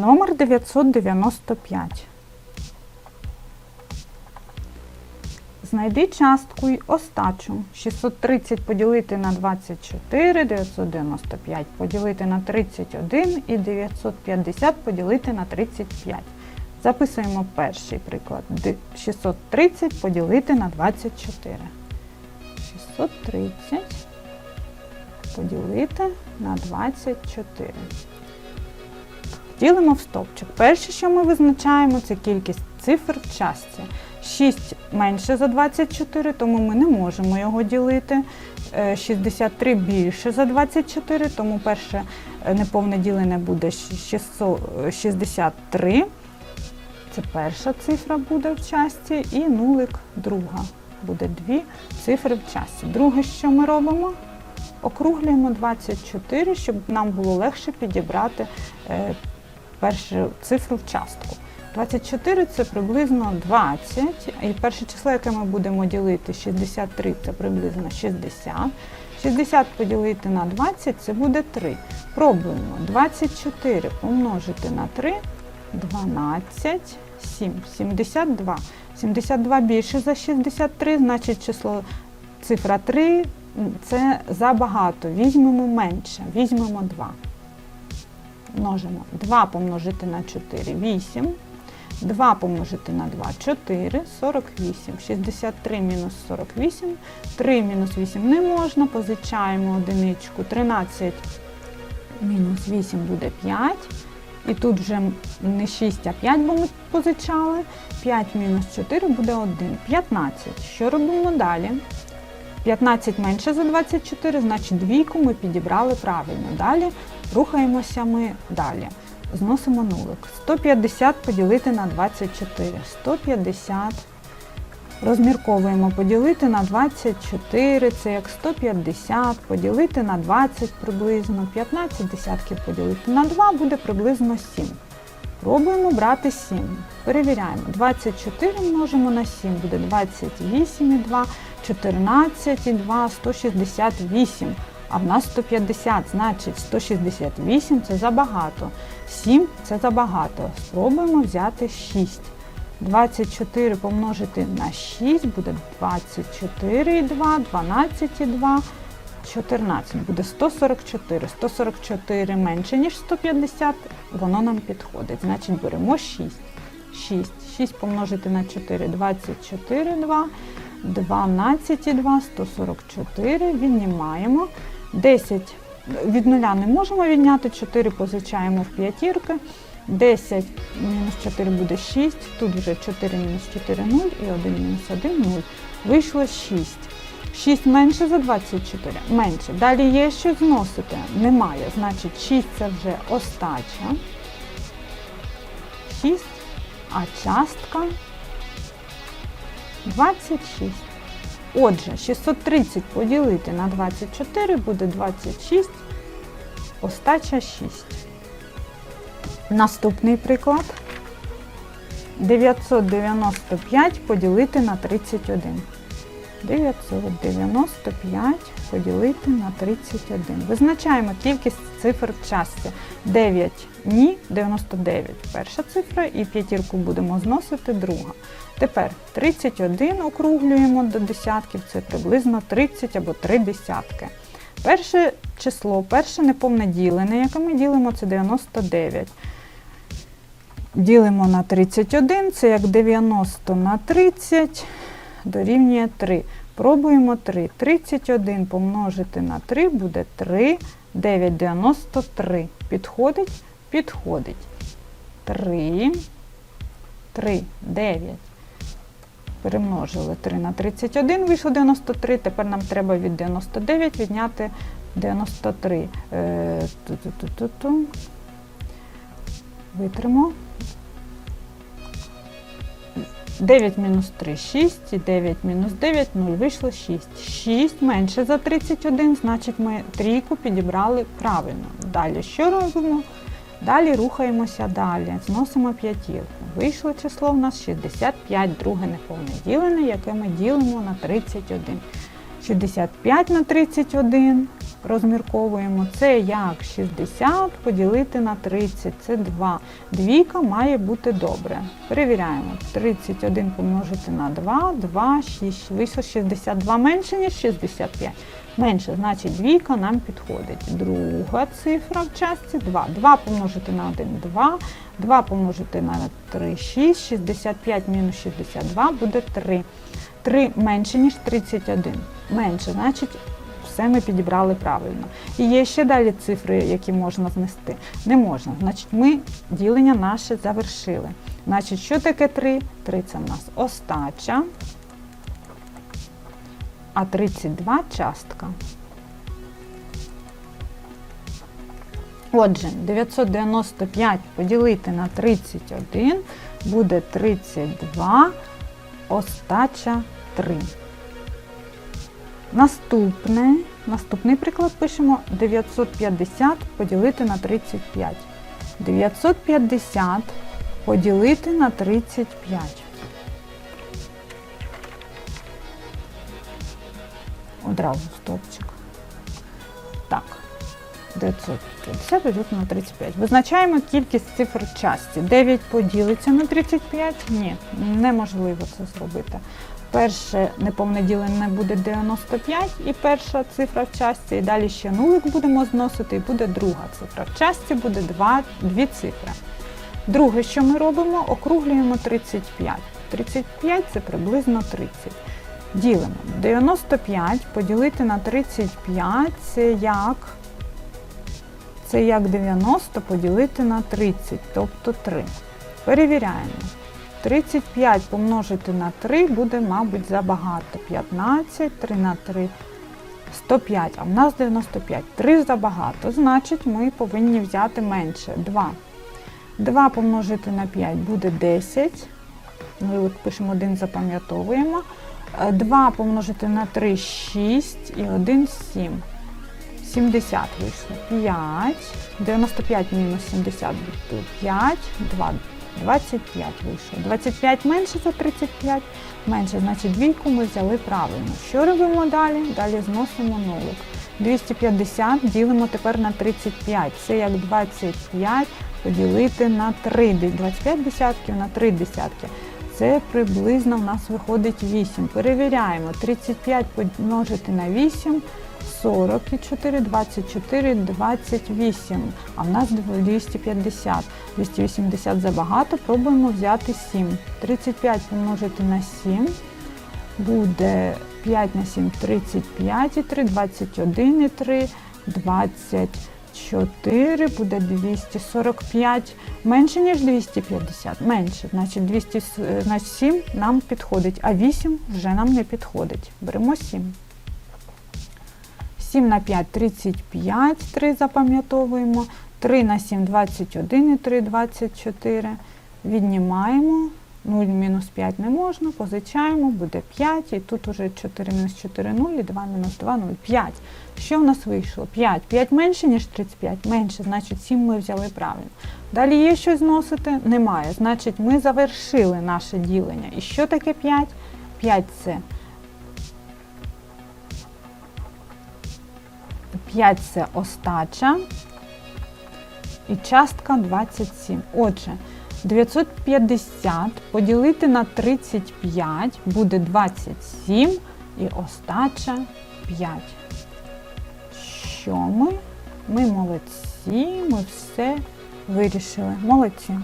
Номер 995. Знайди частку й остачу. 630 поділити на 24, 995 поділити на 31 і 950 поділити на 35. Записуємо перший приклад. 630 поділити на 24. 630 поділити на 24. Ділимо в стовпчик. Перше, що ми визначаємо, це кількість цифр в частці. 6 менше за 24, тому ми не можемо його ділити. Е, 63 більше за 24, тому перше е, неповне ділене буде 663. Це перша цифра буде в часті, і нулик друга. Буде дві цифри в часті. Друге, що ми робимо? Округлюємо 24, щоб нам було легше підібрати е, першу цифру в частку. 24 це приблизно 20, і перше число, яке ми будемо ділити, 63 це приблизно 60. 60 поділити на 20 це буде 3. Пробуємо. 24 помножити на 3 12, 7, 72. 72 більше за 63, значить число цифра 3 це забагато. Візьмемо менше, візьмемо 2. Множимо 2 помножити на 4 8. 2 помножити на 2 4, 48. 63 мінус 48. 3 мінус 8 не можна. Позичаємо одиничку. 13 мінус 8 буде 5. І тут вже не 6, а 5, бо ми позичали. 5 мінус 4 буде 1. 15. Що робимо далі? 15 менше за 24, значить двійку ми підібрали правильно. Далі рухаємося ми далі. Зносимо нулик. 150 поділити на 24. 150. Розмірковуємо поділити на 24, це як 150, поділити на 20 приблизно, 15 десятків поділити на 2 буде приблизно 7. Пробуємо брати 7. Перевіряємо. 24 множимо на 7, буде 28,2, 14,2, 168. А в нас 150, значить 168 це забагато. 7 це забагато. Спробуємо взяти 6. 24 помножити на 6 буде 24,2, 12,2, 14. Буде 144. 144 менше, ніж 150, воно нам підходить. Значить беремо 6. 6. 6 помножити на 4, 24, 2, 12,2, 144. Віднімаємо. 10. Від нуля не можемо відняти, 4 позичаємо в п'ятірки. 10 мінус 4 буде 6, тут вже 4 мінус 4 0 і 1 мінус 1 0. Вийшло 6. 6 менше за 24. Менше. Далі є що зносити? Немає. Значить 6 це вже остача. 6, а частка 26. Отже, 630 поділити на 24 буде 26, остача 6. Наступний приклад. 995 поділити на 31. 995 поділити на 31. Визначаємо кількість цифр в частці. 9 ні, 99 перша цифра і п'ятірку будемо зносити друга. Тепер 31 округлюємо до десятків, це приблизно 30 або 3 десятки. Перше число, перше неповне ділене, яке ми ділимо, це 99. Ділимо на 31, це як 90 на 30 дорівнює 3. Пробуємо 3. 31 помножити на 3 буде 3, 9, 93. Підходить? Підходить. 3, 3, 9. Перемножили 3 на 31, вийшло 93. Тепер нам треба від 99 відняти 93. Е. Витримо. 9 мінус 3 6, і 9 мінус 9 0, вийшло 6. 6 менше за 31, значить ми трійку підібрали правильно. Далі що робимо? Далі рухаємося далі, зносимо п'ятірку. Вийшло число в нас 65, друге неповне ділене, яке ми ділимо на 31. 65 на 31 розмірковуємо. Це як 60 поділити на 30, це 2. Двійка має бути добре. Перевіряємо. 31 помножити на 2, 2, 6. Вийшло 62 менше, ніж 65. Менше, значить двійка нам підходить. Друга цифра в частці 2. 2 помножити на 1 2. 2 помножити на 3 6. 65 мінус 62 буде 3. 3 менше, ніж 31. Менше, значить, все ми підібрали правильно. І є ще далі цифри, які можна знести. Не можна. Значить, ми ділення наше завершили. Значить, що таке 3? 3 це в нас остача, а 32 частка. Отже, 995 поділити на 31 буде 32, остача 3. Наступне, наступний приклад пишемо 950 поділити на 35. 950 поділити на 35. Одразу стовпчик. Так. 950 поділити на 35. Визначаємо кількість цифр часті. 9 поділиться на 35? Ні, неможливо це зробити. Перше неповне ділення буде 95 і перша цифра в часті, і далі ще нулик будемо зносити, і буде друга цифра. В часті буде два, дві цифри. Друге, що ми робимо, округлюємо 35. 35 це приблизно 30. Ділимо. 95 поділити на 35 це як це як 90 поділити на 30, тобто 3. Перевіряємо. 35 помножити на 3 буде, мабуть, забагато. 15, 3 на 3, 105, а в нас 95. 3 забагато, значить ми повинні взяти менше. 2. 2 помножити на 5 буде 10. Ми от пишемо 1, запам'ятовуємо. 2 помножити на 3 6 і 1 7. 70 вийшло. 5. 95 мінус 70 буде 5. 2. 25 вийшло. 25 менше за 35, менше, значить двійку ми взяли правильно. Що робимо далі? Далі зносимо нулик. 250 ділимо тепер на 35. Це як 25 поділити на 3. 25 десятків на 3 десятки. Це приблизно в нас виходить 8. Перевіряємо. 35 помножити на 8. 44, 24, 28, а в нас 250. 280 забагато, пробуємо взяти 7. 35 помножити на 7, буде 5 на 7, 35 і 3, 21 і 3, 24, буде 245, менше, ніж 250, менше, значить 207 нам підходить, а 8 вже нам не підходить. Беремо 7. 7 на 5 35, 3 запам'ятовуємо. 3 на 7 21 і 3 24. Віднімаємо. 0 мінус 5 не можна, позичаємо, буде 5, і тут уже 4 мінус 4 0, і 2 мінус 2 0, 5. Що в нас вийшло? 5. 5 менше, ніж 35, менше, значить 7 ми взяли правильно. Далі є щось зносити? Немає. Значить, ми завершили наше ділення. І що таке 5? 5 це 5 це остача і частка 27. Отже, 950 поділити на 35 буде 27 і остача 5. Що ми? Ми молодці, ми все вирішили. Молодці.